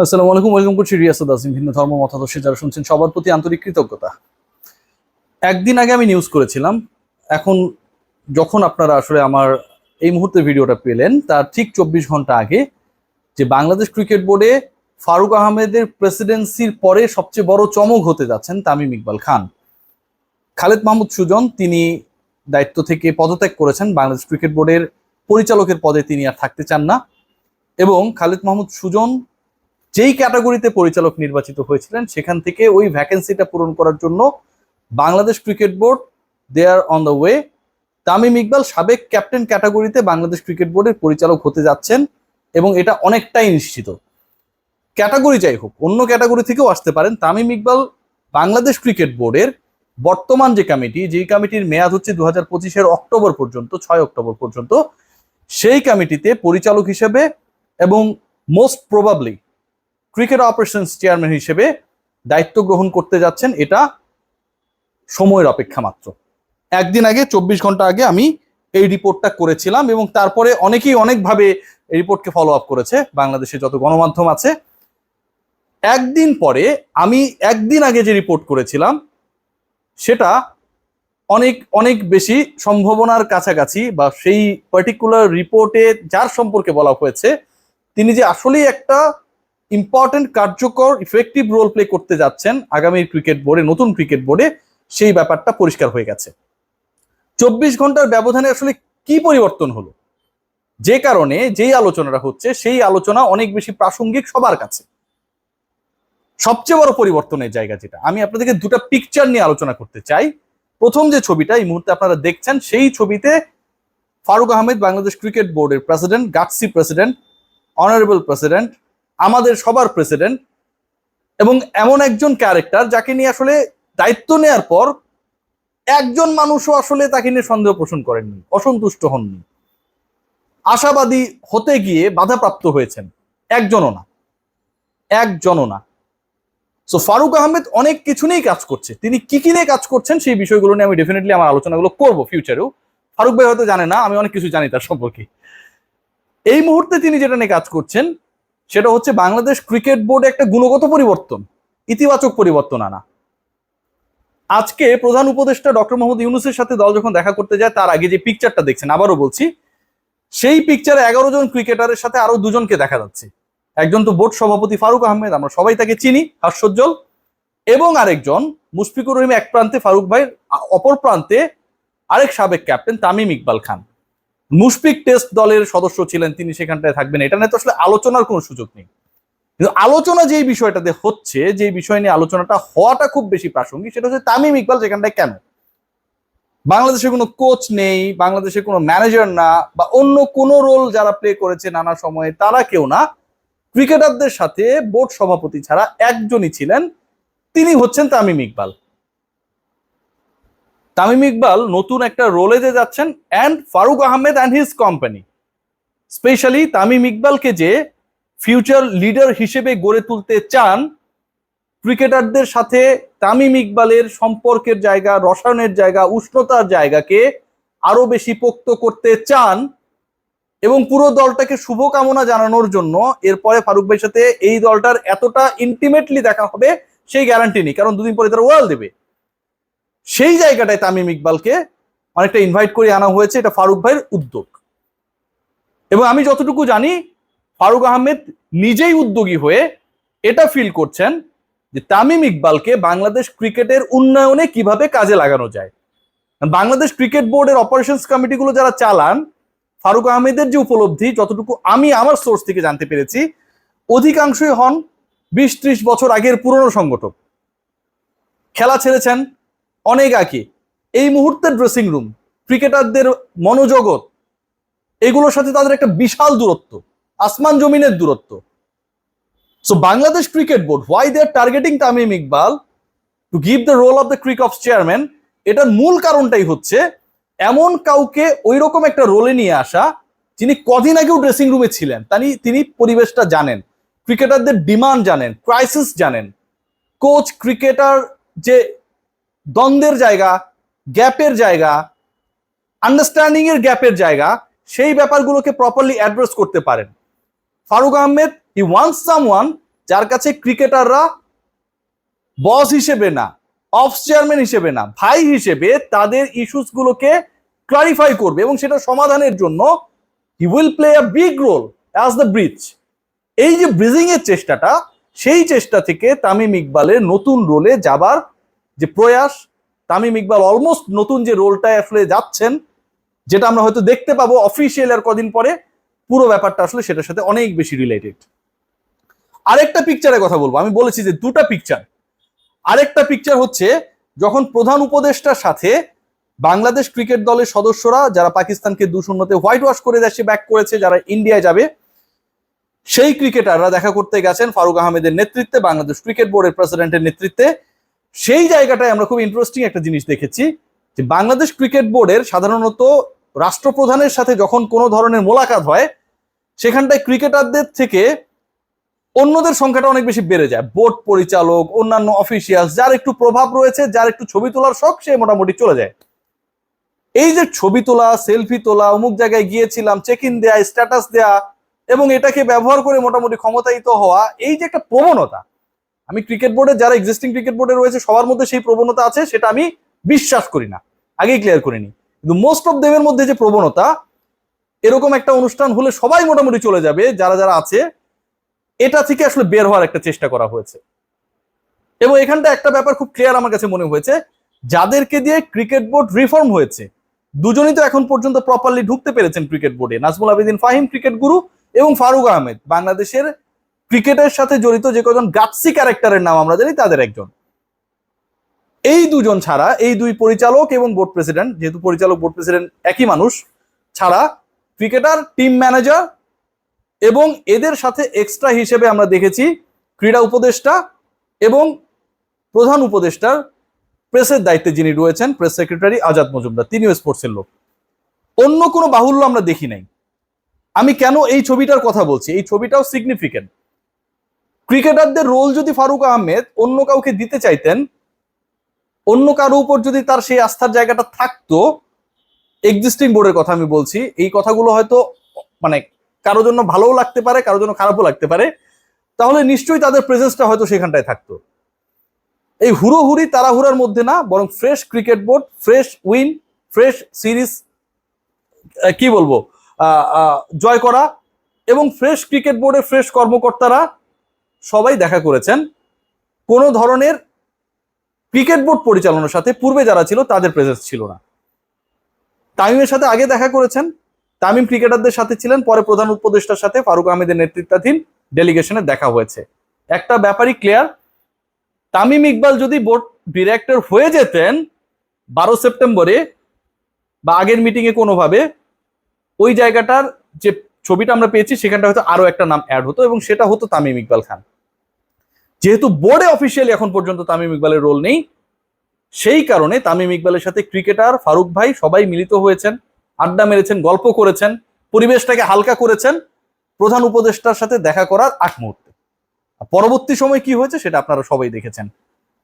আসসালামু আলাইকুম, ওয়েলকাম করছি রিয়াসুদ আসিম ভিন্ন ধর্ম, মতাদর্শে, যারা শুনছেন সবার প্রতি আন্তরিক কৃতজ্ঞতা। একদিন আগে আমি নিউজ করেছিলাম, এখন যখন আপনারা আসলে আমার এই মুহূর্তে ভিডিওটা পেলেন, তার ঠিক চব্বিশ ঘণ্টা আগে যে বাংলাদেশ ক্রিকেট বোর্ডে ফারুক আহমেদের প্রেসিডেন্সির পরে সবচেয়ে বড় চমক হতে যাচ্ছেন তামিম ইকবাল খান। খালেদ মাহমুদ সুজন, তিনি দায়িত্ব থেকে পদত্যাগ করেছেন, বাংলাদেশ ক্রিকেট বোর্ডের পরিচালকের পদে তিনি আর থাকতে চান না। এবং খালেদ মাহমুদ সুজন যেই ক্যাটাগরিতে পরিচালক নির্বাচিত হয়েছিলেন, সেখান থেকে ওই ভ্যাকেন্সিটা পূরণ করার জন্য Bangladesh cricket board they are on the way Tamim Iqbal সাবেক ক্যাপ্টেন ক্যাটাগরিতে বাংলাদেশ ক্রিকেট বোর্ডের পরিচালক হতে যাচ্ছেন এবং এটা অনেকটাই নিশ্চিত। ক্যাটাগরি যাই হোক, অন্য ক্যাটাগরি থেকেও আসতে পারেন। তামিম ইকবাল বাংলাদেশ ক্রিকেট বোর্ডের বর্তমান যে কমিটি, যেই কমিটির মেয়াদ হচ্ছে দু হাজার পঁচিশের অক্টোবর পর্যন্ত, ছয় অক্টোবর পর্যন্ত, সেই কমিটিতে পরিচালক হিসেবে এবং most probably cricket operations chairman হিসেবে দায়িত্ব গ্রহণ করতে যাচ্ছেন, এটা সময়ের অপেক্ষা মাত্র। একদিন আগে, চব্বিশ ঘণ্টা আগে আমি এই রিপোর্টটা করেছিলাম এবং তারপরে অনেকেই অনেকভাবে এই রিপোর্টকে ফলো আপ করেছে। বাংলাদেশে যত গণমাধ্যম আছে, একদিন পরে আমি একদিন আগে যে রিপোর্ট করেছিলাম, সেটা অনেক অনেক বেশি সম্ভাবনার কাছাকাছি বা সেই পার্টিকুলার রিপোর্টে যার সম্পর্কে বলা হয়েছে, তিনি যে আসলেই একটা ইম্পর্টেন্ট কার্যকর ইফেক্টিভ রোল প্লে করতে যাচ্ছেন আগামী ক্রিকেট বোর্ডে নতুন ক্রিকেট বোর্ডে সেই ব্যাপারটা পরিষ্কার হয়ে গেছে। চব্বিশ ঘণ্টার ব্যবধানে আসলে কি পরিবর্তন হলো? যে কারণে যেই আলোচনাটা হচ্ছে, সেই আলোচনা অনেক বেশি প্রাসঙ্গিক সবার কাছে। সবচেয়ে বড় পরিবর্তনের জায়গা যেটা, আমি আপনাদেরকে দুটো পিকচার নিয়ে আলোচনা করতে চাই। প্রথম যে ছবিটা, এই মুহূর্তে আপনারা দেখছেন, সেই ছবিতে ফারুক আহমেদ বাংলাদেশ ক্রিকেট বোর্ডের president gutsy president honourable president আমাদের সবার প্রেসিডেন্ট এবং এমন একজন ক্যারেক্টার যাকে নিয়ে আসলে দায়িত্ব নেয়ার পর একজন মানুষও আসলে তাকে নিয়ে সন্দেহ পোষণ করেননি, অসন্তুষ্ট হননি। আশাবাদী হতে গিয়ে বাধাপ্রাপ্ত হয়েছেন, একজনও না একজনও না। সো ফারুক আহমেদ অনেক কিছু নিয়েই কাজ করছে, তিনি কি কি নিয়ে কাজ করছেন সেই বিষয়গুলো নিয়ে আমি ডেফিনেটলি আমার আলোচনাগুলো করব ফিউচারেও ফারুক ভাই হয়তো জানে না, আমি অনেক কিছু জানি তার সম্পর্কে। এই মুহূর্তে তিনি যেটা নিয়ে কাজ করছেন সেটা হচ্ছে বাংলাদেশ ক্রিকেট বোর্ডে একটা গুণগত পরিবর্তন, ইতিবাচক পরিবর্তন আনা। আজকে প্রধান উপদেষ্টা ডক্টর মোহাম্মদ ইউনুসের সাথে দল যখন দেখা করতে যায়, তার আগে যে পিকচারটা দেখছেন, আবারও বলছি, সেই পিকচারে এগারো জন ক্রিকেটারের সাথে আরও দুজনকে দেখা যাচ্ছে। একজন তো বোর্ড সভাপতি ফারুক আহমেদ, আমরা সবাই তাকে চিনি, হাস্যোজ্জ্বল, এবং আরেকজন মুশফিকুর রহিম এক প্রান্তে, ফারুক আ- অপর প্রান্তে আরেক সাবেক ক্যাপ্টেন তামিম ইকবাল খান। মুশফিক টেস্ট দলের সদস্য ছিলেন তিনি সেখানটায় থাকবেন। এটা নিয়ে তো আসলে আলোচনার কোনো সুযোগ নেই। কিন্তু আলোচনা যেই বিষয়টাতে হচ্ছে যে বিষয় নিয়ে আলোচনাটা হওয়াটা খুব বেশি প্রাসঙ্গিক, সেটা হচ্ছে তামিম ইকবাল সেখানটায় কেন? বাংলাদেশে কোনো কোচ নেই, বাংলাদেশে কোনো ম্যানেজার না, বা অন্য কোনো রোল যারা প্লে করেছে নানা সময়ে, তারা কেউ না। ক্রিকেটারদের সাথে বোর্ড সভাপতি ছাড়া একজনই ছিলেন। তিনি হচ্ছেন তামিম ইকবাল। তামিম ইকবাল নতুন একটা রোলে যে যাচ্ছেন and Faruque Ahmed and his company specially Tamim ইকবালকে যে ফিউচার লিডার হিসেবে গড়ে তুলতে চান ক্রিকেটারদের সাথে তামিম ইকবালের সম্পর্কের জায়গা, রসায়নের জায়গা, উষ্ণতার জায়গাকে আরও বেশি পোক্ত করতে চান এবং পুরো দলটাকে শুভকামনা জানানোর জন্য এরপরে ফারুক ভাইয়ের সাথে এই দলটার এতটা ইন্টিমেটলি দেখা হবে, সেই গ্যারান্টি নেই, কারণ দুদিন পরে তারা ওয়াল দেবে। সেই জায়গাটায় তামিম ইকবালকে অনেকটা ইনভাইট করে আনা হয়েছে, এটা ফারুক ভাইয়ের উদ্যোগ। এবং আমি যতটুকু জানি, ফারুক আহমেদ নিজেই উদ্যোগী হয়ে এটা ফিল করছেন যে তামিম ইকবালকে বাংলাদেশ ক্রিকেটের উন্নয়নে কীভাবে কাজে লাগানো যায়। বাংলাদেশ ক্রিকেট বোর্ডের অপারেশনস কমিটিগুলো যারা চালান, ফারুক আহমেদের যে উপলব্ধি, যতটুকু আমি আমার সোর্স থেকে জানতে পেরেছি, অধিকাংশই হন বিশ ত্রিশ বছর আগের পুরনো সংগঠক। খেলা ছেড়েছেন অনেক আগে এই মুহূর্তের ড্রেসিং রুম ক্রিকেটারদের মনোজগৎ, এগুলোর সাথে তাদের একটা বিশাল দূরত্ব, আসমান জমিনের দূরত্ব। So Bangladesh cricket board why they are targeting Tamim Iqbal to give the role of the crick of chairman এটার মূল কারণটাই হচ্ছে, এমন কাউকে ওই রকম একটা রোলে নিয়ে আসা, যিনি কদিন আগেও ড্রেসিং রুমে ছিলেন। তানি, তিনি পরিবেশটা জানেন, ক্রিকেটারদের ডিমান্ড জানেন ক্রাইসিস জানেন। কোচ ক্রিকেটার যে দ্বন্দ্বের জায়গা, গ্যাপের জায়গা আন্ডারস্ট্যান্ডিং এর গ্যাপের জায়গা, সেই ব্যাপারগুলোকে প্রপারলি অ্যাড্রেস করতে পারেন। Faruque Ahmed he wants someone যার কাছে ক্রিকেটাররা বস হিসেবে না অফ চেয়ারম্যান হিসেবে না, ভাই হিসেবে তাদের ইস্যুস গুলোকে ক্লারিফাই করবে এবং সেটা সমাধানের জন্য he will play a big role as the bridge এই যে ব্রিজিং এর চেষ্টাটা, সেই চেষ্টা থেকে তামিম ইকবালের নতুন রোলে যাবার যে প্রয়াস তামিম ইকবাল অলমোস্ট নতুন যে রোলটায় আসলে যাচ্ছেন, যেটা আমরা হয়তো দেখতে পাবো অফিসিয়াল আর কদিন পরে, পুরো ব্যাপারটা আসলে সেটার সাথে অনেক বেশি রিলেটেড আরেকটা পিকচারের কথা বলব, আমি বলেছি যে দুটা পিকচার আরেকটা পিকচার হচ্ছে যখন প্রধান উপদেষ্টার সাথে বাংলাদেশ ক্রিকেট দলের সদস্যরা, যারা পাকিস্তানকে দু শূন্যতে হোয়াইট ওয়াশ করে দেশে ব্যাক করেছে, যারা ইন্ডিয়ায় যাবে, সেই ক্রিকেটাররা দেখা করতে গেছেন ফারুক আহমেদের নেতৃত্বে, বাংলাদেশ ক্রিকেট বোর্ডের প্রেসিডেন্টের নেতৃত্বে। সেই জায়গাটায় আমরা খুব ইন্টারেস্টিং একটা জিনিস দেখেছি যে বাংলাদেশ ক্রিকেট বোর্ডের সাধারণত রাষ্ট্রপ্রধানের সাথে যখন কোনো ধরনের মোলাকাত হয়, সেখানটায় ক্রিকেটারদের থেকে অন্যদের সংখ্যাটা অনেক বেশি বেড়ে যায়। বোর্ড পরিচালক, অন্যান্য অফিসিয়ালস যার একটু প্রভাব রয়েছে, যার একটু ছবি তোলার শখ, সে মোটামুটি চলে যায়। এই যে ছবি তোলা সেলফি তোলা, অমুক জায়গায় গিয়েছিলাম চেক ইন দেয়া স্ট্যাটাস দেয়া, এবং এটাকে ব্যবহার করে মোটামুটি ক্ষমতায়িত হওয়া, এই যে একটা প্রবণতা আমি ক্রিকেট বোর্ডে যারা এক্সিস্টিং ক্রিকেট বোর্ডে রয়েছে, সবার মধ্যে সেই প্রবণতা আছে, সেটা আমি বিশ্বাস করি না। আগেই ক্লিয়ার করিনি কিন্তু মোস্ট অফ দেমের মধ্যে যে প্রবণতা, এরকম একটা অনুষ্ঠান হলে সবাই মোটামুটি চলে যাবে, যারা যারা আছে, এটা থেকে আসলে বের হওয়ার একটা চেষ্টা করা হয়েছে। এবং এখানটা একটা ব্যাপার খুব ক্লিয়ার আমার কাছে মনে হয়েছে, যাদেরকে দিয়ে ক্রিকেট বোর্ড রিফর্ম হয়েছে, দুজনই তো এখন পর্যন্ত প্রপারলি ঢুকতে পেরেছেন ক্রিকেট বোর্ডে নাজমুল আবেদিন ফাহিম ক্রিকেট গুরু এবং ফারুক আহমেদ, বাংলাদেশের ক্রিকেটের সাথে জড়িত যে কজন গাৎসি ক্যারেক্টারের নাম আমরা জানি, তাদের একজন। এই দুজন ছাড়া এই দুই পরিচালক এবং বোর্ড প্রেসিডেন্ট যেহেতু পরিচালক বোর্ড প্রেসিডেন্ট একই মানুষ, ছাড়া ক্রিকেটার টিম ম্যানেজার এবং এদের সাথে এক্সট্রা হিসেবে আমরা দেখেছি ক্রীড়া উপদেষ্টা এবং প্রধান উপদেষ্টার প্রেসের দায়িত্বে যিনি রয়েছেন প্রেস সেক্রেটারি আজাদ মজুমদার, তিনিও স্পোর্টসের লোক। অন্য কোনো বাহুল্য আমরা দেখি নাই। আমি কেন এই ছবিটার কথা বলছি? এই ছবিটাও সিগনিফিকেন্ট ক্রিকেটারদের রোল যদি ফারুক আহমেদ অন্য কাউকে দিতে চাইতেন, অন্য কারও উপর যদি তার সেই আস্থার জায়গাটা থাকতো এক্সিস্টিং বোর্ডের কথা আমি বলছি, এই কথাগুলো হয়তো মানে কারও জন্য ভালোও লাগতে পারে, কারও জন্য খারাপও লাগতে পারে, তাহলে নিশ্চয়ই তাদের প্রেজেন্সটা হয়তো সেখানটায় থাকতো। এই হুড়োহুড়ি, তাড়াহুড়ার মধ্যে না, বরং fresh cricket board fresh win fresh series কি বলব জয় করা এবং ফ্রেশ ক্রিকেট বোর্ডের ফ্রেশ কর্মকর্তারা সবাই দেখা করেছেন। কোনো ধরনের ক্রিকেট বোর্ড পরিচালনার সাথে পূর্বে যারা ছিল তাদের প্রেজেন্স ছিল না। তামিমের সাথে আগে দেখা করেছেন। তামিম ক্রিকেটারদের সাথে ছিলেন। পরে প্রধান উপদেষ্টার সাথে ফারুক আহমেদের নেতৃত্বাধীন ডেলিগেশনে দেখা হয়েছে। একটা ব্যাপারই ক্লিয়ার তামিম ইকবাল যদি বোর্ড ডিরেক্টর হয়ে যেতেন, বারো সেপ্টেম্বরে বা আগের মিটিং এ কোনোভাবে, ওই জায়গাটার যে ছবিটা আমরা পেয়েছি সেখানটা হয়তো আরও একটা নাম অ্যাড হতো এবং সেটা হতো তামিম ইকবাল খান। যেহেতু বোর্ডে অফিসিয়ালি এখন পর্যন্ত তামিম ইকবালের রোল নেই, সেই কারণে তামিম ইকবালের সাথে ক্রিকেটার ফারুক ভাই সবাই মিলিত হয়েছেন, আড্ডা মেরেছেন, গল্প করেছেন, পরিবেশটাকে হালকা করেছেন, প্রধান উপদেষ্টার সাথে দেখা করার আগ মুহূর্তে। পরবর্তী সময় কি হয়েছে সেটা আপনারা সবাই দেখেছেন।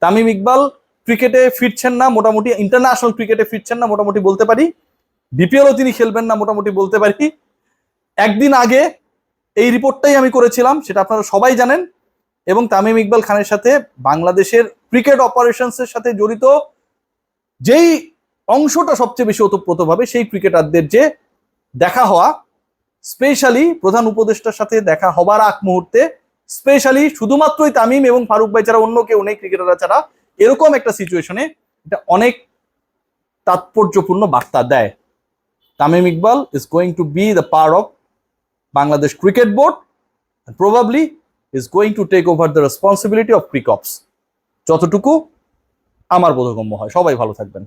তামিম ইকবাল ক্রিকেটে ফিরছেন না, মোটামুটি ইন্টারন্যাশনাল ক্রিকেটে ফিরছেন না, মোটামুটি বলতে পারি। বিপিএলও তিনি খেলবেন না, মোটামুটি বলতে পারি। একদিন আগে এই রিপোর্টটাই আমি করেছিলাম, সেটা আপনারা সবাই জানেন এবং তামিম ইকবাল খানের সাথে বাংলাদেশের ক্রিকেট অপারেশনসের সাথে জড়িত যেই অংশটা সবচেয়ে বেশি ওতপ্রোতভাবে সেই ক্রিকেটারদের যে দেখা হওয়া স্পেশালি প্রধান উপদেষ্টার সাথে দেখা হবার আগ মুহূর্তে স্পেশালি শুধুমাত্রই তামিম এবং ফারুক ভাই ছাড়া অন্য কেউ নেই ক্রিকেটাররা ছাড়া, এরকম একটা সিচুয়েশনে এটা অনেক তাৎপর্যপূর্ণ বার্তা দেয়। Tamim Iqbal is going to be the part of Bangladesh cricket board probably is going to take over the responsibility of cricops যতটুকু আমার বোধগম্য হয়। সবাই ভালো থাকবেন।